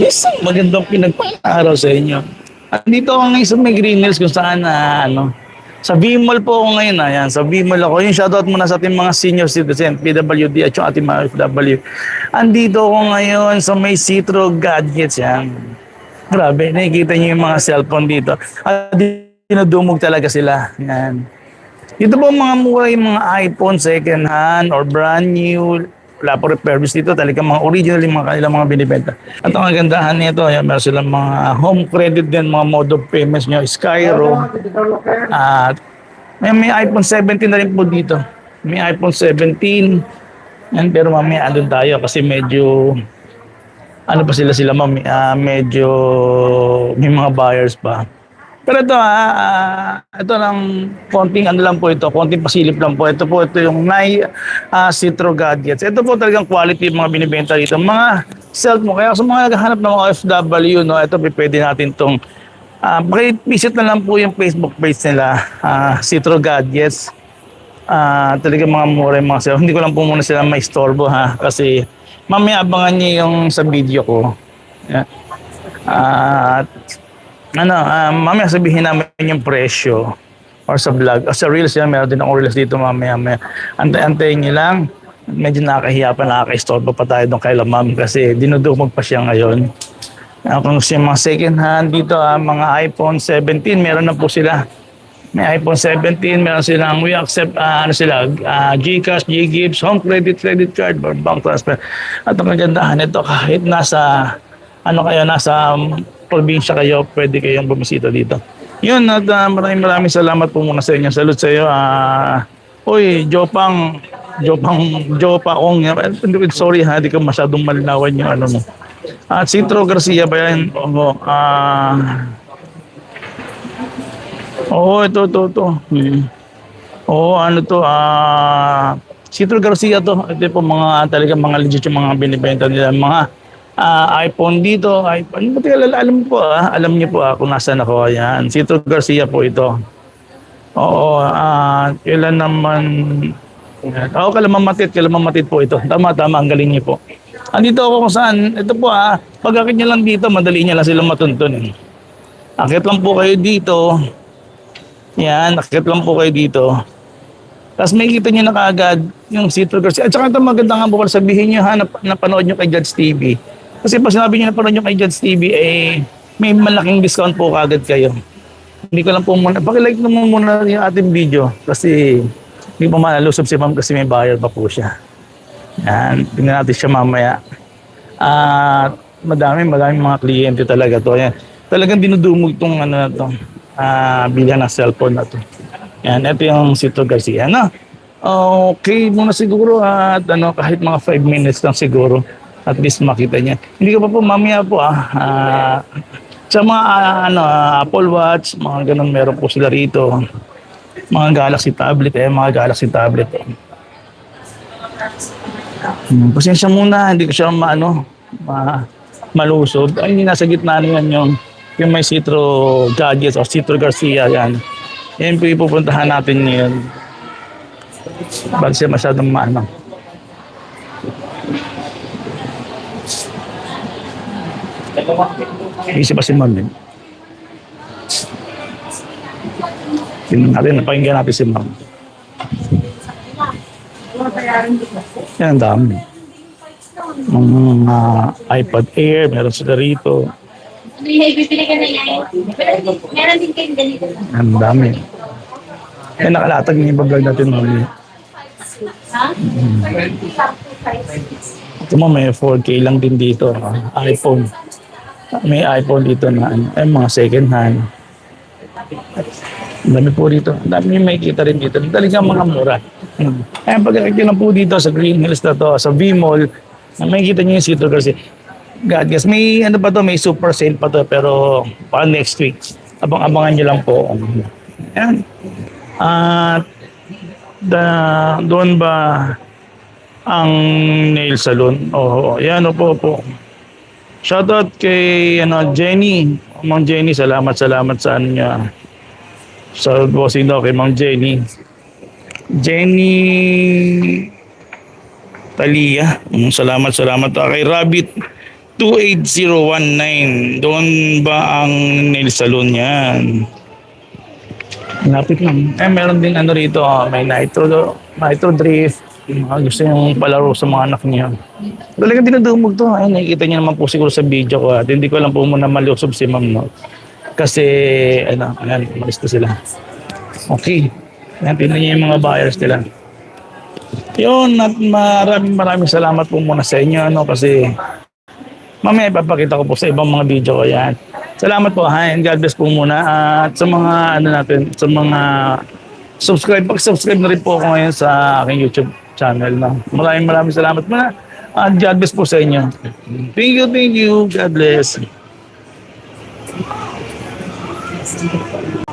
Isang magandang pinagpaparaw sa inyo. Andito ako ngayon sa may Green Hills kung saan na ano, sa V-Mall po ako ngayon. Ayan, sa V-Mall ako. Yung shoutout muna sa ating mga senior citizen, PWD at yung ating mga FW. Andito ako ngayon sa may Citro Gadgets. Yan. Grabe, nakikita niyo yung mga cellphone dito. At dinudumog talaga sila. Yan. Dito po mga mura yung mga iPhone second hand or brand new. Wala po refurbished dito. Talagang mga original yung mga kanilang mga binibenta. At ang kagandahan nito, yan, meron silang mga home credit din, mga mode of payments nyo, Skyro. At may, may iPhone 17 na rin po dito. May iPhone 17. Yan, pero mamaya andun tayo kasi medyo ano pa sila sila ma'am, ah, medyo may mga buyers pa. Pero ito ah, ah, ito lang konting ano lang po ito, konting pasilip lang po. Ito po ito yung Nai uh, Citro Gadgets. Ito po talagang quality yung mga binibenta dito. Mga self mo. Kaya sa mga naghahanap ng mga OFW, no, ito pwede natin tong uh, visit na lang po yung Facebook page nila, ah, Citro Gadgets. Ah, talagang mga mura yung mga self. Hindi ko lang po muna sila may istorbo ha kasi mamaya abangan niyo yung sa video ko. Yeah. At ano, ah, mamaya sabihin namin yung presyo or sa vlog. O sa reels yan, meron din akong reels dito mamaya. mamaya. Antay-antayin niyo lang. Medyo nakakahiya pa, nakaka-istorbo pa tayo doon kay la ma'am kasi dinudumog pa siya ngayon. Uh, kung siya mga second hand dito, ah, mga iPhone 17, meron na po sila. May iPhone 17, meron silang we accept uh, ano sila, uh, GCash, GGives, home credit, credit card, bank transfer. At ang kagandahan nito kahit nasa ano kayo, nasa um, probinsya kayo, pwede kayong bumisita dito. Yun, at uh, maraming maraming salamat po muna sa inyo. Salute sa iyo. Ah, uy, Jopang, Jopang, Jopaong. Sorry ha, di ka masyadong malinawan yung ano mo. At Citro Garcia ba yan? Oo. Ah, Oo, ito, ito, ito. Hmm. Oo, ano to, ah, Citro Garcia to. Ito po mga, talaga mga legit yung mga binibenta nila. Mga ah, iPhone dito, iPhone. Buti alam, alam po, ah, alam niyo po ah, kung nasaan ako. Ayan, Citro Garcia po ito. Oo, ah, kailan naman, Oo, oh, kalamamatid, kalamamatid po ito. Tama, tama, ang galing niyo po. Andito ako kung saan, ito po ah, pag akit niyo lang dito, madali niya lang sila matuntun. Akit lang po kayo dito, yan, nakikita lang po kayo dito. Tapos may kita nyo na kaagad yung Citro Garcia. At saka ito maganda nga po sabihin nyo ha, nap- napanood nyo kay Judge TV. Kasi pag sinabi nyo napanood nyo kay Judge TV, eh, may malaking discount po kaagad kayo. Hindi ko lang po muna, pakilike naman muna yung ating video. Kasi hindi pa malalusog si ma'am kasi may bayar pa po siya. Yan, tingnan natin siya mamaya. At madami, madami mga kliyente talaga to. Yan. Talagang dinudumog tong ano na to ah bilhan ng cellphone na to. Yan, ito yung Cito Garcia. Ano? Okay muna siguro at ano, kahit mga 5 minutes lang siguro at least makita niya. Hindi ko pa po mamaya po ah, ah, sa mga ah, ano, ah, Apple Watch, mga ganun meron po sila rito. Mga Galaxy tablet eh, mga Galaxy tablet. Eh. Hmm, pasensya muna, hindi ko siya maano, ma, malusog. Ay, nasa gitna niyan yung yung may Citro Gadgets o Citro Garcia yan. Yan po ipupuntahan natin ngayon. Bago siya masyadong maano. Busy pa si Ma'am eh. Tingnan natin, napakinggan natin si Ma'am. Yan, ang dami. Mga iPad Air, meron sila rito. Bibili ka na yan? Meron din kayong ganito. Ang dami. Eh, nakalatag niya yung vlog natin mamaya. Ha? Ito mo, may 4K lang din dito. ah, iPhone. May iPhone dito na ano, eh, mga second hand. Dami po dito. Dami yung makikita rin dito. Talagang mga mura. Hmm. Eh, pagkakit lang po dito sa Green Hills na to, sa V-Mall, makikita niyo yung Citro Garcia. God, yes. May ano pa to, may super sale pa to, pero para next week. Abang-abangan niyo lang po. Yan. At da, doon ba ang nail salon? Oo, yan po po. Shoutout kay ano, Jenny. Ma'am Jenny, salamat salamat sa ano niya. Sa bossing daw kay Ma'am Jenny. Jenny Talia. Mm, salamat salamat Ah, kay Rabbit 28019. Doon ba ang nail salon yan? Lapit lang. Eh, meron din ano rito, ah, may nitro, nitro drift. Mga gusto yung palaro sa mga anak niya. Talagang dinadumog to. Ay, nakikita niyo naman po siguro sa video ko. At hindi ko lang po muna malusob si ma'am, no? Kasi, ano, ayan, gusto sila. Okay. Ayan, tingnan niyo yung mga buyers nila. Yun, at maraming maraming salamat po muna sa inyo, ano, kasi mamaya ipapakita ko po sa ibang mga video ko yan. Salamat po, ha, and God bless po muna. At sa mga, ano natin, sa mga subscribe, pag-subscribe na rin po ako ngayon sa aking YouTube channel. No? Maraming maraming salamat muna. At God bless po sa inyo. Thank you, thank you. God bless.